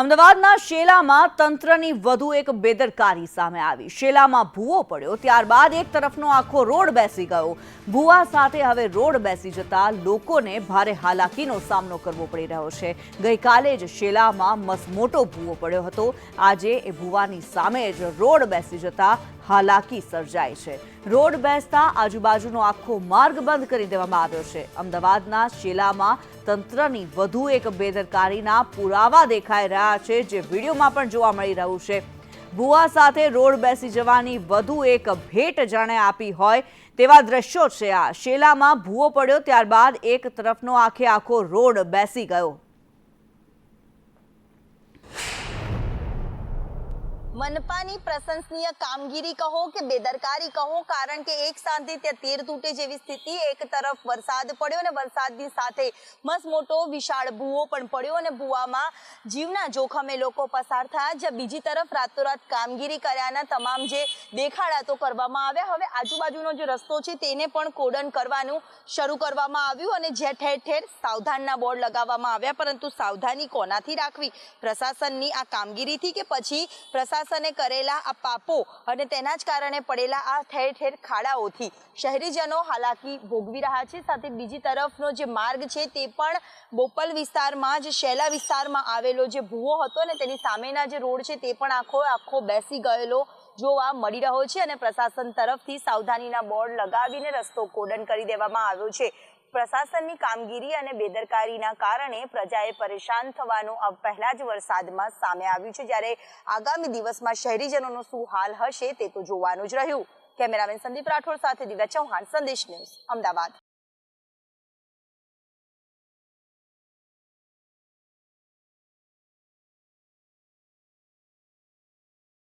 અમદાવાદના શેલામાં તંત્રની વધુ એક બેદરકારી સામે આવી. શેલામાં ભૂવો પડ્યો, ત્યારબાદ એક તરફનો આખો રોડ બેસી ગયો. ભૂવા સાથે હવે રોડ બેસી જતા લોકોને ભારે હાલાકીનો સામનો કરવો પડી રહ્યો છે. ગઈકાલે જ શેલામાં મસમોટો ભૂવો પડ્યો હતો. આજે એ ભૂવાની સામે જ રોડ બેસી જતા હાલાકી સર્જાય છે. રોડ બેસતા આજુબાજુનો આખો માર્ગ બંધ કરી દેવામાં આવ્યો છે. અમદાવાદના શેલામાં તંત્રની વધુ એક બેદરકારીના પુરાવા દેખાઈ રહ્યા છે, જે વિડીયોમાં પણ જોવા મળી રહ્યું છે. ભુવા સાથે રોડ બેસી જવાની વધુ એક ભેટ જાણે આપી હોય તેવા દ્રશ્યો છે આ. શેલામાં ભૂવો પડ્યો, ત્યારબાદ એક તરફનો આખે આખો રોડ બેસી ગયો. મનપાની પ્રશંસનીય કામગીરી કહો કે બેદરકારી કહો, કારણ કે એક સાંજે ત્યાં તીર તૂટે જેવી સ્થિતિ, એક તરફ વરસાદ પડ્યો અને વરસાદની સાથે મસ્ત મોટો વિશાળ ભૂવો પણ પડ્યો અને ભૂવામાં જીવના જોખમે લોકો પસાર થયા. જ્યાં બીજી તરફ રાતોરાત કામગીરી કર્યાના તમામ જે દેખાડા તો કરવામાં આવ્યા. હવે આજુબાજુનો જે રસ્તો છે તેને પણ કોડન કરવાનું શરૂ કરવામાં આવ્યું અને જ્યાં ઠેર ઠેર સાવધાનના બોર્ડ લગાવવામાં આવ્યા. પરંતુ સાવધાની કોનાથી રાખવી? પ્રશાસનની આ કામગીરીથી કે પછી પ્રશાસને કરેલા આ પાપો અને તેના જ કારણે પડેલા આ ઠેર ઠેર ખાડાઓથી શહેરીજનો હાલાકી ભોગવી રહ્યા છે. સાથે બીજી તરફનો જે માર્ગ છે તે પણ બોપલ વિસ્તારમાં જ, શેલા વિસ્તારમાં આવેલો જે ભૂવો હતો ને તેની સામેના જે રોડ છે તે પણ આખો આખો બેસી ગયેલો જોવા મળી રહ્યો છે અને પ્રશાસન તરફથી સાવધાનીના બોર્ડ લગાવીને રસ્તો કોડન કરી દેવામાં આવ્યો છે. પ્રશાસનની કામગીરી અને બેદરકારીના કારણે પ્રજાએ પરેશાન થવાનું પહેલા જ વરસાદમાં સામે આવ્યું છે. જ્યારે આગામી દિવસમાં શહેરીજનોનો શું હાલ હશે તે તો જોવાનું જ રહ્યું. કેમેરામેન સંદીપ રાઠોડ સાથે દિવ્યા ચૌહાણ, સંદેશ ન્યૂઝ, અમદાવાદ.